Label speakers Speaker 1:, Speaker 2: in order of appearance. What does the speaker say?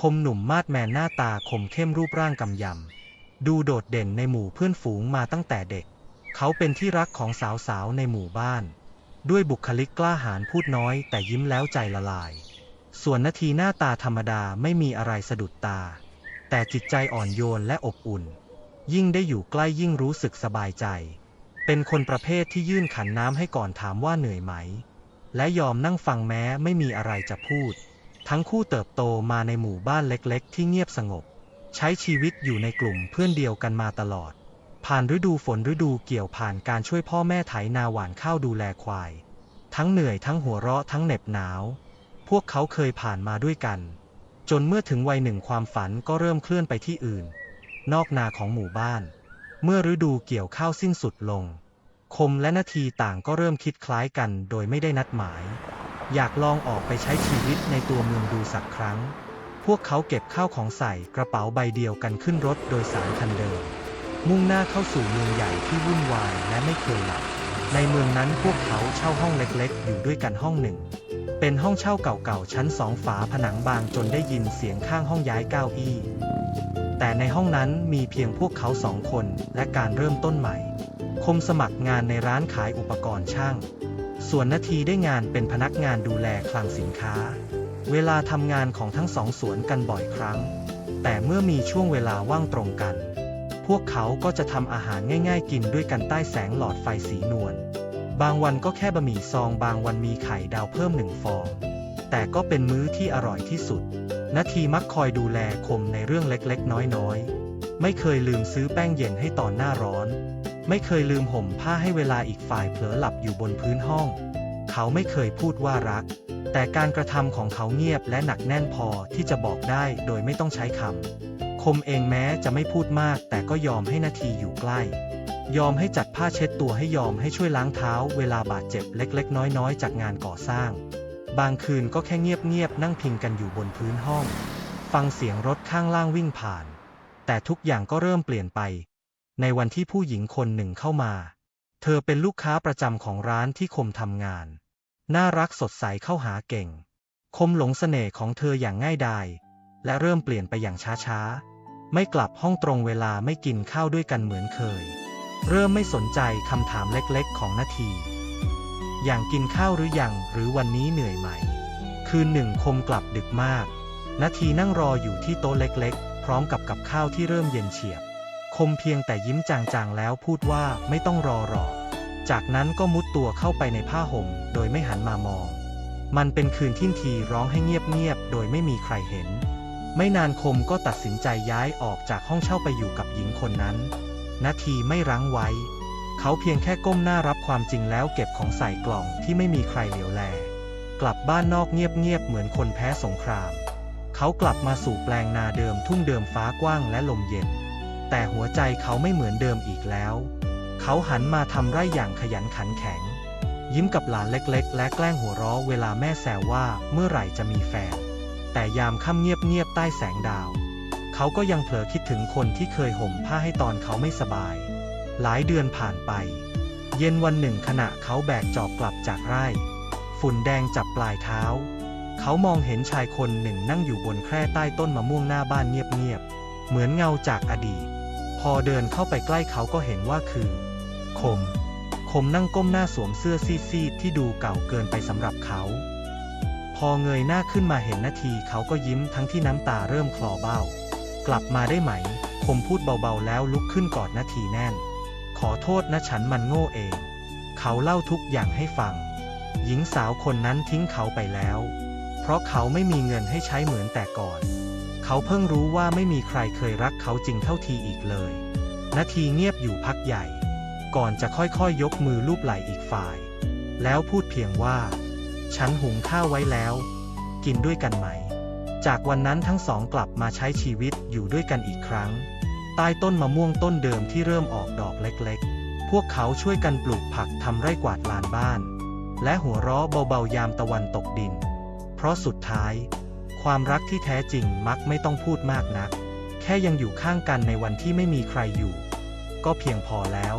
Speaker 1: คมหนุ่มมาดแมนหน้าตาคมเข้มรูปร่างกำยำ ดูโดดเด่นในหมู่เพื่อนฝูงมาตั้งแต่เด็ก เขาเป็นที่รักของสาวๆในหมู่บ้าน ด้วยบุคลิกกล้าหาญพูดน้อยแต่ยิ้มแล้วใจละลาย ส่วนนาทีหน้าตาธรรมดาไม่มีอะไรสะดุดตา แต่จิตใจอ่อนโยนและอบอุ่น ยิ่งได้อยู่ใกล้ยิ่งรู้สึกสบายใจ เป็นคนประเภทที่ยื่นขันน้ำให้ก่อนถามว่าเหนื่อยไหม และยอมนั่งฟังแม้ไม่มีอะไรจะพูด ทั้งคู่เติบโตมาในหมู่บ้านเล็กๆ ที่เงียบสงบ ใช้ชีวิตอยู่ในกลุ่มเพื่อนเดียวกันมาตลอด ผ่านฤดูฝนฤดูเกี่ยวผ่านการช่วยพ่อแม่ไถนาหว่านข้าวดูแลควาย ทั้งเหนื่อยทั้งหัวเราะทั้งเหน็บหนาว พวกเขาเคยผ่านมาด้วยกัน จนเมื่อถึงวัยหนึ่งความฝันก็เริ่มเคลื่อนไปที่อื่น นอกนาของหมู่บ้าน เมื่อฤดูเกี่ยวข้าวสิ้นสุดลง คมและนาทีต่างก็เริ่มคิดคล้ายกันโดยไม่ได้นัดหมาย อยากลองออกไปใช้ชีวิตในตัวเมืองดูสักครั้ง พวกเขาเก็บข้าวของใส่กระเป๋าใบเดียวกันขึ้นรถโดยสารคันเดิม มุ่งหน้าเข้าสู่เมืองใหญ่ที่วุ่นวายและไม่เคยหลับ ในเมืองนั้นพวกเขาเช่าห้องเล็กๆ อยู่ด้วยกันห้องหนึ่ง เป็นห้องเช่าเก่าๆ ชั้นสองฝาผนังบางจนได้ยินเสียงข้างห้องย้ายเก้าอี้ แต่ในห้องนั้นมีเพียงพวกเขาสองคนและการเริ่มต้นใหม่ คมสมัครงานในร้านขายอุปกรณ์ช่าง ส่วนนาทีได้งานเป็นพนักงานดูแลคลังสินค้า เวลาทำงานของทั้งสองสวนกันบ่อยครั้ง แต่เมื่อมีช่วงเวลาว่างตรงกัน พวกเขาก็จะทำอาหารง่ายๆ กินด้วยกันใต้แสงหลอดไฟสีนวล บางวันก็แค่บะหมี่ซองบางวันมีไข่ดาวเพิ่มหนึ่งฟอง แต่ก็เป็นมื้อที่อร่อยที่สุด นาทีมักคอยดูแลคมในเรื่องเล็กๆ น้อยๆ ไม่เคยลืมซื้อแป้งเย็นให้ตอนหน้าร้อน ไม่เคยลืมห่มผ้าให้เวลาอีกฝ่ายเผลอหลับอยู่บนพื้นห้อง เขาไม่เคยพูดว่ารัก แต่การกระทำของเขาเงียบและหนักแน่นพอที่จะบอกได้โดยไม่ต้องใช้คำ คมเองแม้จะไม่พูดมาก แต่ก็ยอมให้นาทีอยู่ใกล้ ยอมให้จัดผ้าเช็ดตัวให้ยอมให้ช่วยล้างเท้า เวลาบาดเจ็บเล็กๆ น้อยๆ จากงานก่อสร้าง บางคืนก็แค่เงียบๆนั่งพิงกันอยู่บนพื้นห้อง ฟังเสียงรถข้างล่างวิ่งผ่าน แต่ทุกอย่างก็เริ่มเปลี่ยนไป ในวันที่ผู้หญิงคนหนึ่งเข้ามา เธอเป็นลูกค้าประจำของร้านที่คมทำงาน น่ารักสดใสเข้าหาเก่ง คมหลงเสน่ห์ของเธออย่างง่ายดาย และเริ่มเปลี่ยนไปอย่างช้าๆ ไม่กลับห้องตรงเวลาไม่กินข้าวด้วยกันเหมือนเคย เริ่มไม่สนใจคำถามเล็กๆ ของนาที อย่างกินข้าวหรือยัง หรือวันนี้เหนื่อยไหม คืนหนึ่งคมกลับดึกมาก นาทีนั่งรออยู่ที่โต๊ะเล็กๆ พร้อมกับกับข้าวที่เริ่มเย็นเฉียบ คมเพียงแต่ยิ้มจางๆแล้วพูดว่าไม่ต้องรอหรอก จากนั้นก็มุดตัวเข้าไปในผ้าห่ม โดยไม่หันมามอง มันเป็นคืนที่ทีร้องให้เงียบๆ โดยไม่มีใครเห็น ไม่นานคมก็ตัดสินใจย้ายออกจากห้องเช่าไปอยู่กับหญิงคนนั้น นาทีไม่รั้งไว้ เขาเพียงแค่ก้มหน้ารับความจริงแล้วเก็บของใส่กล่องที่ไม่มีใครเหลียวแล กลับบ้านนอกเงียบๆ เหมือนคนแพ้สงคราม เขากลับมาสู่แปลงนาเดิมทุ่งเดิมฟ้ากว้างและลมเย็น แต่หัวใจเขาไม่เหมือนเดิมอีกแล้ว เขาหันมาทำไร่อย่างขยันขันแข็ง ยิ้มกับหลานเล็กๆ และแกล้งหัวเราะเวลาแม่แซวว่าเมื่อไหร่จะมีแฟน แต่ยามค่ำเงียบๆใต้แสงดาว เขาก็ยังเผลอคิดถึงคนที่เคยห่มผ้าให้ตอนเขาไม่สบาย หลายเดือนผ่านไป เย็นวันหนึ่งขณะเขาแบกจอบกลับจากไร่ ฝุ่นแดงจับปลายเท้า เขามองเห็นชายคนหนึ่งนั่งอยู่บนแคร่ใต้ต้นมะม่วงหน้าบ้านเงียบๆเหมือนเงาจากอดีต พอเดินเข้าไปใกล้เขาก็เห็นว่าคือ คม คมนั่งก้มหน้าสวมเสื้อซีดๆที่ดูเก่าเกินไปสำหรับเขา พอเงยหน้าขึ้นมาเห็นนาทีเขาก็ยิ้มทั้งที่น้ำตาเริ่มคลอเบ้า กลับมาได้ไหม คมพูดเบาๆแล้วลุกขึ้นกอดนาทีแน่น ขอโทษนะฉันมันโง่เอง เขาเล่าทุกอย่างให้ฟัง หญิงสาวคนนั้นทิ้งเขาไปแล้ว เพราะเขาไม่มีเงินให้ใช้เหมือนแต่ก่อน เขาเพิ่งรู้ว่าไม่มีใครเคยรักเขาจริงเท่าทีอีกเลยนาทีเงียบอยู่พักใหญ่ ก่อนจะค่อยๆยยกมือลูบไหล่อีกฝ่าย แล้วพูดเพียงว่า ฉันหุงข้าวไว้แล้ว กินด้วยกันไหม จากวันนั้นทั้งสองกลับมาใช้ชีวิตอยู่ด้วยกันอีกครั้ง ใต้ต้นมะม่วงต้นเดิมที่เริ่มออกดอกเล็กๆ พวกเขาช่วยกันปลูกผักทำไร่กวาดลานบ้าน และหัวเราะเบาๆยามตะวันตกดิน เพราะสุดท้าย ความรักที่แท้จริงมักไม่ต้องพูดมากนัก แค่ยังอยู่ข้างกันในวันที่ไม่มีใครอยู่ ก็เพียงพอแล้ว